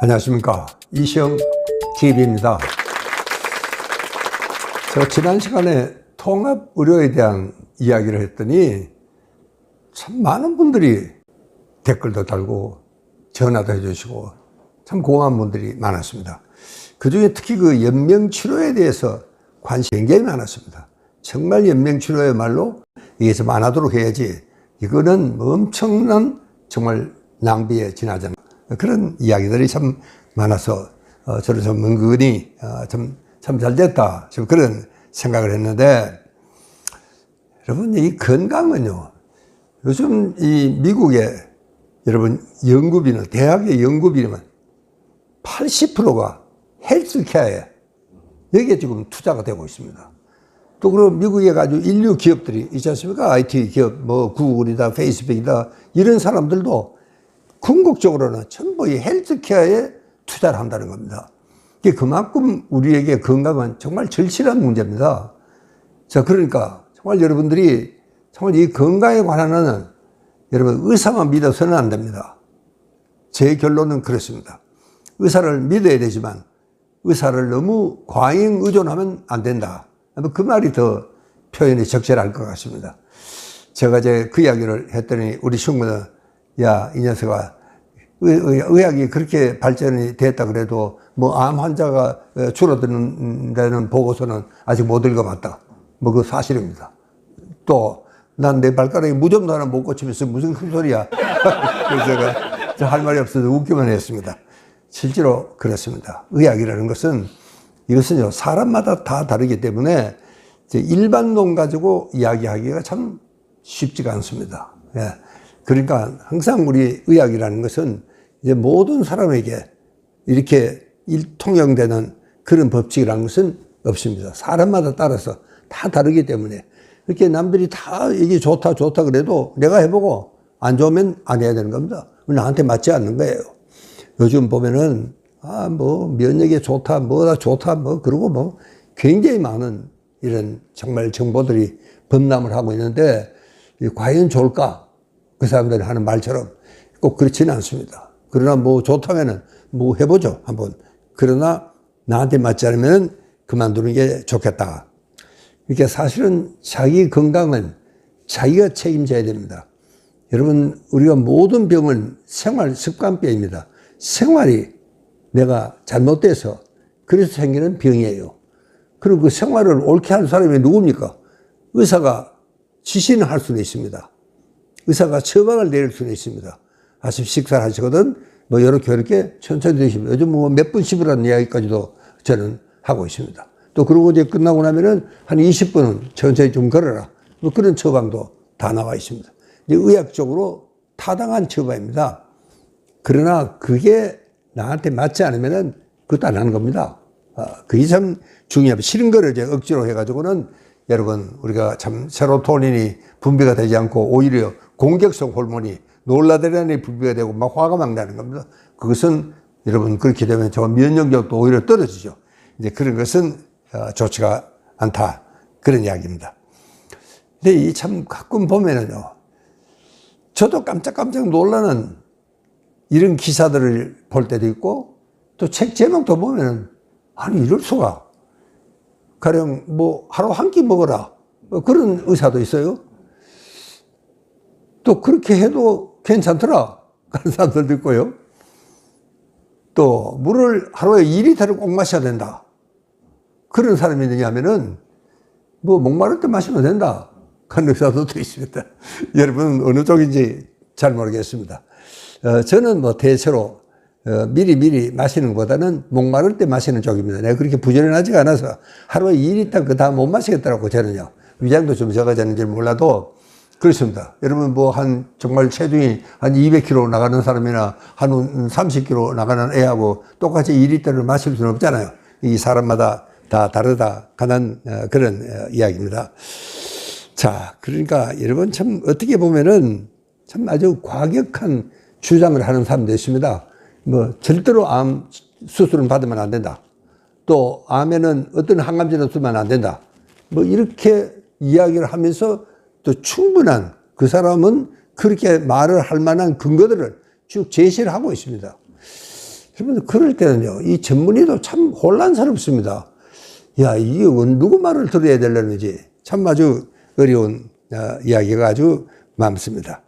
안녕하십니까. 이시영 TV입니다. 제가 지난 시간에 통합 의료에 대한 이야기를 했더니 참 많은 분들이 댓글도 달고 전화도 해주시고 참 고마운 분들이 많았습니다. 그 중에 특히 그 연명치료에 대해서 관심이 굉장히 많았습니다. 정말 연명치료야말로 이게 좀 안 하도록 해야지 이거는 엄청난 정말 낭비에 지나지 않는 그런 이야기들이 참 많아서 어, 저는 좀 은근히 어, 참, 참 잘 됐다. 좀 그런 생각을 했는데 여러분 이 건강은요 요즘 이 미국에 여러분 연구비는 대학의 연구비는 80%가 헬스케어에 여기에 지금 투자가 되고 있습니다. 또 그럼 미국에 가지고 인류 기업들이 있지 않습니까? IT 기업, 뭐 구글이다, 페이스북이다 이런 사람들도 궁극적으로는 전부 이 헬스케어에 투자를 한다는 겁니다. 그만큼 우리에게 건강은 정말 절실한 문제입니다. 자, 그러니까 정말 여러분들이 정말 이 건강에 관한은 여러분 의사만 믿어서는 안 됩니다. 제 결론은 그렇습니다. 의사를 믿어야 되지만 의사를 너무 과잉 의존하면 안 된다. 그 말이 더 표현이 적절할 것 같습니다. 제가 이제 그 이야기를 했더니 우리 친구는 야, 이 녀석아, 의, 의학이 그렇게 발전이 됐다 그래도 뭐 암 환자가 줄어드는 보고서는 아직 못 읽어봤다. 뭐 그 사실입니다. 또 난 내 발가락에 무좀도 하나 못 고치면서 무슨 큰 소리야. 그래서 제가 할 말이 없어서 웃기만 했습니다. 실제로 그렇습니다. 의학이라는 것은 이것은요, 사람마다 다 다르기 때문에 일반 론 가지고 이야기하기가 참 쉽지가 않습니다. 예. 그러니까 항상 우리 의학이라는 것은 이제 모든 사람에게 이렇게 일통용되는 그런 법칙이라는 것은 없습니다. 사람마다 따라서 다 다르기 때문에 이렇게 남들이 다 이게 좋다 좋다 그래도 내가 해보고 안 좋으면 안 해야 되는 겁니다. 나한테 맞지 않는 거예요. 요즘 보면은 아, 뭐, 면역에 좋다, 뭐다 좋다, 뭐, 그러고 뭐, 굉장히 많은 이런 정말 정보들이 범람을 하고 있는데, 과연 좋을까? 그 사람들이 하는 말처럼 꼭 그렇지는 않습니다. 그러나 뭐 좋다면은 뭐 해보죠, 한번. 그러나 나한테 맞지 않으면 그만두는 게 좋겠다. 이렇게 사실은 자기 건강은 자기가 책임져야 됩니다. 여러분, 우리가 모든 병은 생활 습관병입니다. 생활이 내가 잘못돼서 그래서 생기는 병이에요. 그리고 그 생활을 옳게 하는 사람이 누굽니까? 의사가 지시는 할 수는 있습니다. 의사가 처방을 내릴 수는 있습니다. 아침 식사를 하시거든, 뭐, 이렇게, 이렇게 천천히 드시면, 요즘 뭐 몇분 씹으라는 이야기까지도 저는 하고 있습니다. 또, 그러고 이제 끝나고 나면은 한 20분은 천천히 좀 걸어라. 뭐 그런 처방도 다 나와 있습니다. 이제 의학적으로 타당한 처방입니다. 그러나 그게 나한테 맞지 않으면은 그것도 안 하는 겁니다. 아, 그게 참 중요합니다. 싫은 거를 이제 억지로 해가지고는 여러분, 우리가 참 세로토닌이 분비가 되지 않고 오히려 공격성 호르몬이 놀라드레나린이 분비가 되고 막 화가 막 나는 겁니다. 그것은 여러분 그렇게 되면 저 면역력도 오히려 떨어지죠. 이제 그런 것은 어, 좋지가 않다. 그런 이야기입니다. 근데 이 참 가끔 보면은요. 저도 깜짝깜짝 놀라는 이런 기사들을 볼 때도 있고 또 책 제목도 보면은 아니 이럴 수가 가령 뭐 하루 한 끼 먹어라 뭐 그런 의사도 있어요. 또 그렇게 해도 괜찮더라 그런 사람들도 있고요. 또 물을 하루에 2리터를 꼭 마셔야 된다. 그런 사람이 있느냐면은 뭐 목마를 때 마시면 된다. 그런 의사도 있습니다. 여러분 어느 쪽인지 잘 모르겠습니다. 어, 저는 뭐 대체로 어, 미리 미리 마시는 것보다는 목마를 때 마시는 쪽입니다. 내가 그렇게 부지런하지가 않아서 하루에 2리터 그 다음 못 마시겠더라고 저는요. 위장도 좀 적어졌는지 몰라도 그렇습니다. 여러분 뭐 한 정말 체중이 한 200kg 나가는 사람이나 한 30kg 나가는 애하고 똑같이 2리터를 마실 수는 없잖아요. 이 사람마다 다 다르다 가는 어, 그런 어, 이야기입니다. 자, 그러니까 여러분 참 어떻게 보면은 참 아주 과격한 주장을 하는 사람도 있습니다. 뭐 절대로 암 수술은 받으면 안 된다. 또 암에는 어떤 항암제는 쓰면 안 된다. 뭐 이렇게 이야기를 하면서 또 충분한 그 사람은 그렇게 말을 할 만한 근거들을 쭉 제시를 하고 있습니다. 여러분, 그럴 때는요, 이 전문의도 참 혼란스럽습니다. 야, 이게 누구 말을 들어야 되려는지 참 아주 어려운 어, 이야기가 아주 많습니다.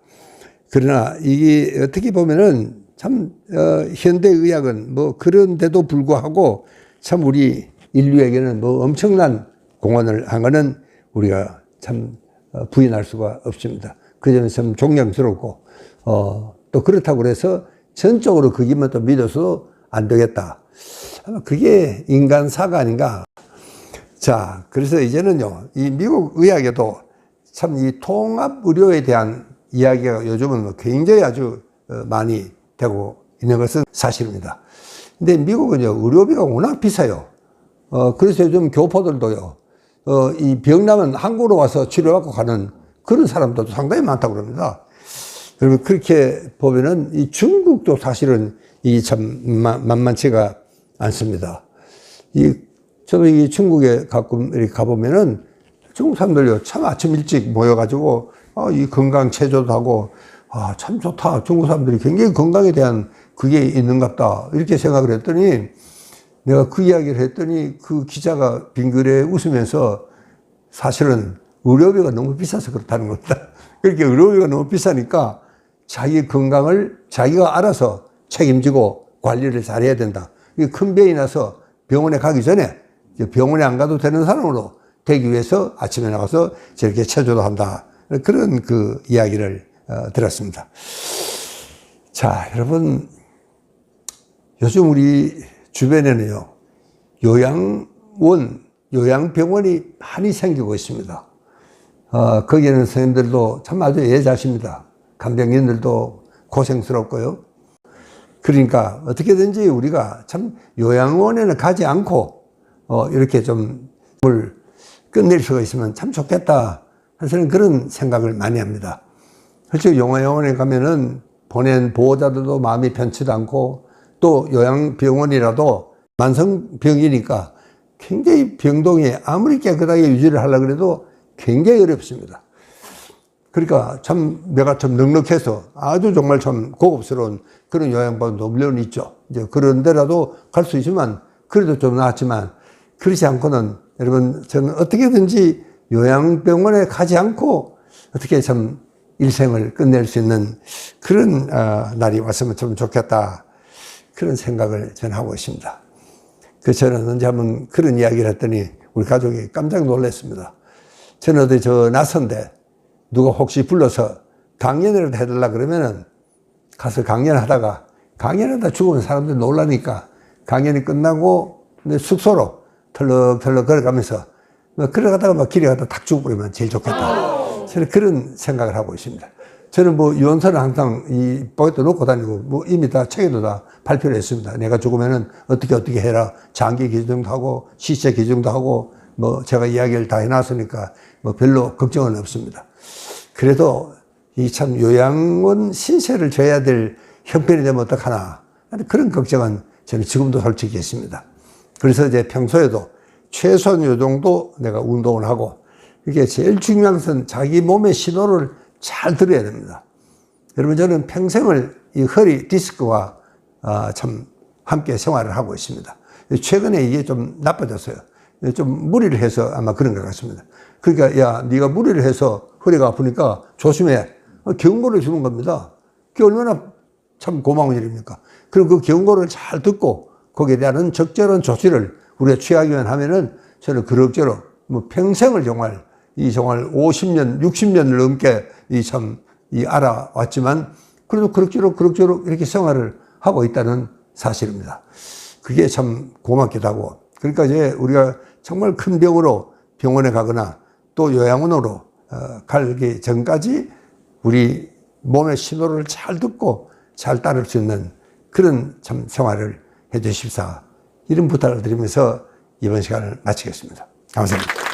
그러나 이게 어떻게 보면은 참 어, 현대 의학은 뭐 그런데도 불구하고 참 우리 인류에게는 뭐 엄청난 공헌을 한 거는 우리가 참 어, 부인할 수가 없습니다. 그 점에서 참 존경스럽고 어, 또 그렇다고 그래서 전적으로 그기만 또 믿어서 안 되겠다. 아마 그게 인간사가 아닌가. 자, 그래서 이제는요, 이 미국 의학에도 참 이 통합 의료에 대한 이야기가 요즘은 뭐 굉장히 아주 어, 많이 되고 있는 것은 사실입니다. 근데 미국은요, 의료비가 워낙 비싸요. 어, 그래서 요즘 교포들도요, 어, 이 병나면 한국으로 와서 치료받고 가는 그런 사람들도 상당히 많다고 그럽니다. 여러분, 그렇게 보면은 이 중국도 사실은 이 참 만만치가 않습니다. 이, 저도 이 중국에 가끔 이렇게 가보면은 중국 사람들요, 참 아침 일찍 모여가지고, 아, 이 건강 체조도 하고, 아, 참 좋다. 중국 사람들이 굉장히 건강에 대한 그게 있는갑다. 이렇게 생각을 했더니, 내가 그 이야기를 했더니 그 기자가 빙그레 웃으면서 사실은 의료비가 너무 비싸서 그렇다는 겁니다. 그렇게 의료비가 너무 비싸니까 자기 건강을 자기가 알아서 책임지고 관리를 잘해야 된다. 큰 병이 나서 병원에 가기 전에 병원에 안 가도 되는 사람으로 되기 위해서 아침에 나가서 저렇게 체조도 한다. 그런 그 이야기를 어, 들었습니다. 자, 여러분, 요즘 우리 주변에는요, 요양원, 요양병원이 많이 생기고 있습니다. 어, 거기에는 선생님들도 참 아주 애자십니다. 간병인들도 고생스럽고요. 그러니까 어떻게든지 우리가 참 요양원에는 가지 않고 어, 이렇게 좀물 끝낼 수가 있으면 참 좋겠다. 사실은 그런 생각을 많이 합니다. 그렇죠. 요양원에 가면은 보낸 보호자들도 마음이 편치도 않고 또 요양병원이라도 만성병이니까 굉장히 병동이 아무리 깨끗하게 유지를 하려고 해도 굉장히 어렵습니다. 그러니까 참 내가 참 넉넉해서 아주 정말 참 고급스러운 그런 요양병원도 물론 있죠. 이제 그런 데라도 갈 수 있지만 그래도 좀 낫지만 그렇지 않고는 여러분 저는 어떻게든지 요양병원에 가지 않고 어떻게 참 일생을 끝낼 수 있는 그런 아, 날이 왔으면 좀 좋겠다. 그런 생각을 저는 하고 있습니다. 그 저는 언제 한번 그런 이야기를 했더니 우리 가족이 깜짝 놀랐습니다. 저는 어디 저 낯선데 누가 혹시 불러서 강연을 해달라 그러면은 가서 강연하다가 강연하다 죽으면 사람들이 놀라니까 강연이 끝나고 숙소로 털럭털럭 걸어가면서 뭐 걸어가다가 막 길에 가다 탁 죽어버리면 제일 좋겠다. 저는 그런 생각을 하고 있습니다. 저는 뭐 유언서를 항상 이 포켓에 놓고 다니고 뭐 이미 다 책에도 다 발표를 했습니다. 내가 죽으면은 어떻게 어떻게 해라. 장기 기증도 하고 시체 기증도 하고 뭐 제가 이야기를 다 해놨으니까 뭐 별로 걱정은 없습니다. 그래도 이 참 요양원 신세를 져야 될 형편이 되면 어떡하나. 그런 걱정은 저는 지금도 솔직히 있습니다. 그래서 이제 평소에도 최소한 요 정도 내가 운동을 하고 이게 제일 중요한 것은 자기 몸의 신호를 잘 들어야 됩니다. 여러분 저는 평생을 이 허리 디스크와 아, 참 함께 생활을 하고 있습니다. 최근에 이게 좀 나빠졌어요. 좀 무리를 해서 아마 그런 것 같습니다. 그러니까 야 네가 무리를 해서 허리가 아프니까 조심해. 경고를 주는 겁니다. 그게 얼마나 참 고마운 일입니까? 그럼 그 경고를 잘 듣고 거기에 대한 적절한 조치를 우리가 취하기만 하면은 저는 그럭저럭 뭐 평생을 정말 이 정말 50년, 60년을 넘게 이 참 이 알아왔지만 그래도 그럭저럭 그럭저럭 이렇게 생활을 하고 있다는 사실입니다. 그게 참 고맙기도 하고 그러니까 이제 우리가 정말 큰 병으로 병원에 가거나 또 요양원으로 어, 가기 전까지 우리 몸의 신호를 잘 듣고 잘 따를 수 있는 그런 참 생활을 해 주십사. 이런 부탁을 드리면서 이번 시간을 마치겠습니다. 감사합니다.